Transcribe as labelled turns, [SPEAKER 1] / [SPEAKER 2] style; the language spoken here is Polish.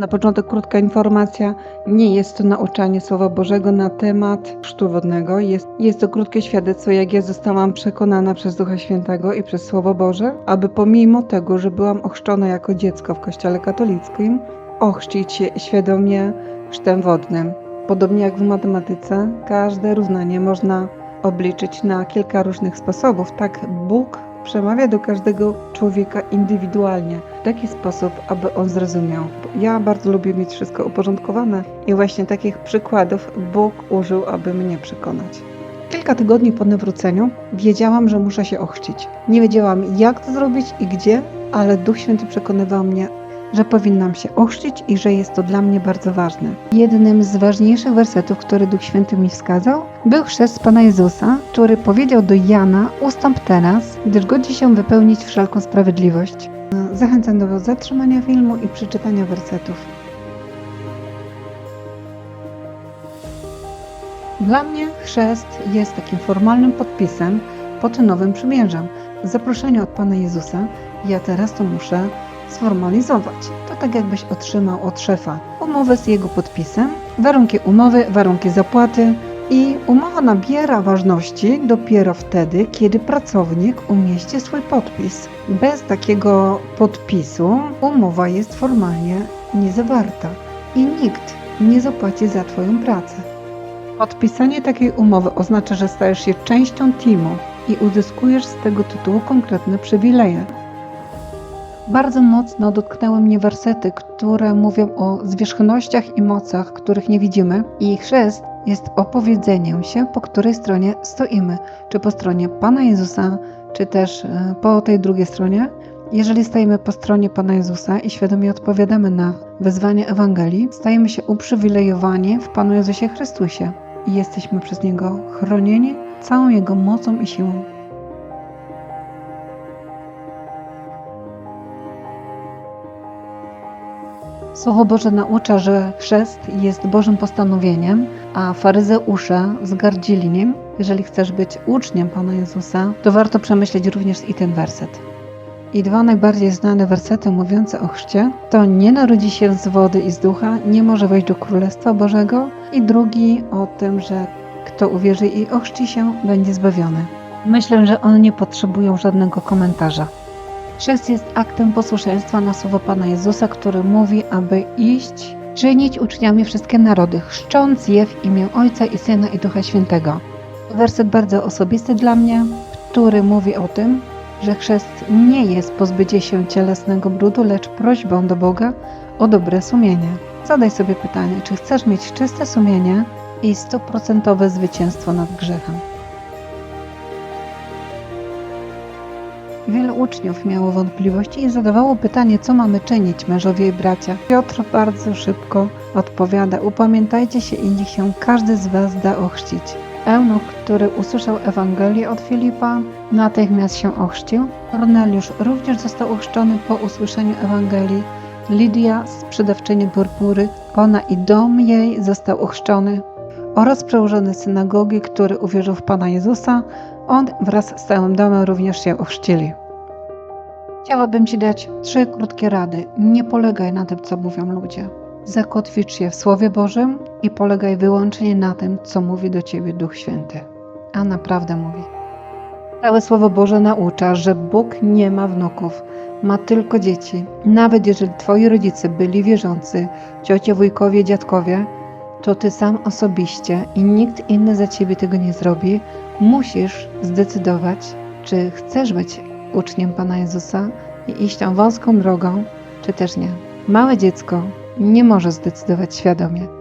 [SPEAKER 1] Na początek krótka informacja. Nie jest to nauczanie Słowa Bożego na temat chrztu wodnego. Jest, jest to krótkie świadectwo, jak ja zostałam przekonana przez Ducha Świętego i przez Słowo Boże, aby pomimo tego, że byłam ochrzczona jako dziecko w Kościele katolickim, ochrzcić się świadomie chrztem wodnym. Podobnie jak w matematyce, każde równanie można obliczyć na kilka różnych sposobów. Tak Bóg przemawia do każdego człowieka indywidualnie, w taki sposób, aby on zrozumiał. Ja bardzo lubię mieć wszystko uporządkowane i właśnie takich przykładów Bóg użył, aby mnie przekonać. Kilka tygodni po nawróceniu wiedziałam, że muszę się ochrzcić. Nie wiedziałam, jak to zrobić i gdzie, ale Duch Święty przekonywał mnie, że powinnam się ochrzcić i że jest to dla mnie bardzo ważne. Jednym z ważniejszych wersetów, który Duch Święty mi wskazał, był chrzest Pana Jezusa, który powiedział do Jana: Ustąp teraz, gdyż godzi się wypełnić wszelką sprawiedliwość. Zachęcam do zatrzymania filmu i przeczytania wersetów. Dla mnie chrzest jest takim formalnym podpisem pod nowym przymierzem. Zaproszenie od Pana Jezusa, ja teraz to muszę sformalizować. To tak jakbyś otrzymał od szefa umowę z jego podpisem, warunki umowy, warunki zapłaty i umowa nabiera ważności dopiero wtedy, kiedy pracownik umieści swój podpis. Bez takiego podpisu umowa jest formalnie niezawarta i nikt nie zapłaci za Twoją pracę. Podpisanie takiej umowy oznacza, że stajesz się częścią teamu i uzyskujesz z tego tytułu konkretne przywileje. Bardzo mocno dotknęły mnie wersety, które mówią o zwierzchnościach i mocach, których nie widzimy, i chrzest jest opowiedzeniem się, po której stronie stoimy, czy po stronie Pana Jezusa, czy też e, po tej drugiej stronie. Jeżeli stajemy po stronie Pana Jezusa i świadomie odpowiadamy na wezwanie Ewangelii, stajemy się uprzywilejowani w Panu Jezusie Chrystusie i jesteśmy przez Niego chronieni całą Jego mocą i siłą. Słowo Boże naucza, że chrzest jest Bożym postanowieniem, a faryzeusze zgardzili nim. Jeżeli chcesz być uczniem Pana Jezusa, to warto przemyśleć również i ten werset. I dwa najbardziej znane wersety mówiące o chrzcie to nie narodzi się z wody i z ducha, nie może wejść do Królestwa Bożego i drugi o tym, że kto uwierzy i ochrzci się, będzie zbawiony. Myślę, że one nie potrzebują żadnego komentarza. Chrzest jest aktem posłuszeństwa na słowo Pana Jezusa, który mówi, aby iść, czynić uczniami wszystkie narody, chrzcząc je w imię Ojca i Syna i Ducha Świętego. Werset bardzo osobisty dla mnie, który mówi o tym, że chrzest nie jest pozbycie się cielesnego brudu, lecz prośbą do Boga o dobre sumienie. Zadaj sobie pytanie, czy chcesz mieć czyste sumienie i stuprocentowe zwycięstwo nad grzechem. Wielu uczniów miało wątpliwości i zadawało pytanie, co mamy czynić, mężowie i bracia. Piotr bardzo szybko odpowiada: Upamiętajcie się i niech się każdy z Was da ochrzcić. Eunuch, który usłyszał Ewangelię od Filipa, natychmiast się ochrzcił. Korneliusz również został ochrzczony po usłyszeniu Ewangelii. Lidia, sprzedawczyni purpury, ona i dom jej został ochrzczony. Oraz przełożony synagogi, który uwierzył w Pana Jezusa, on wraz z całym domem również się ochrzcili. Chciałabym Ci dać trzy krótkie rady. Nie polegaj na tym, co mówią ludzie. Zakotwicz się w Słowie Bożym i polegaj wyłącznie na tym, co mówi do Ciebie Duch Święty. A naprawdę mówi. Całe Słowo Boże naucza, że Bóg nie ma wnuków, ma tylko dzieci. Nawet jeżeli Twoi rodzice byli wierzący, ciocie, wujkowie, dziadkowie, to Ty sam osobiście i nikt inny za Ciebie tego nie zrobi, musisz zdecydować, czy chcesz być uczniem Pana Jezusa i iść tą wąską drogą, czy też nie. Małe dziecko nie może zdecydować świadomie.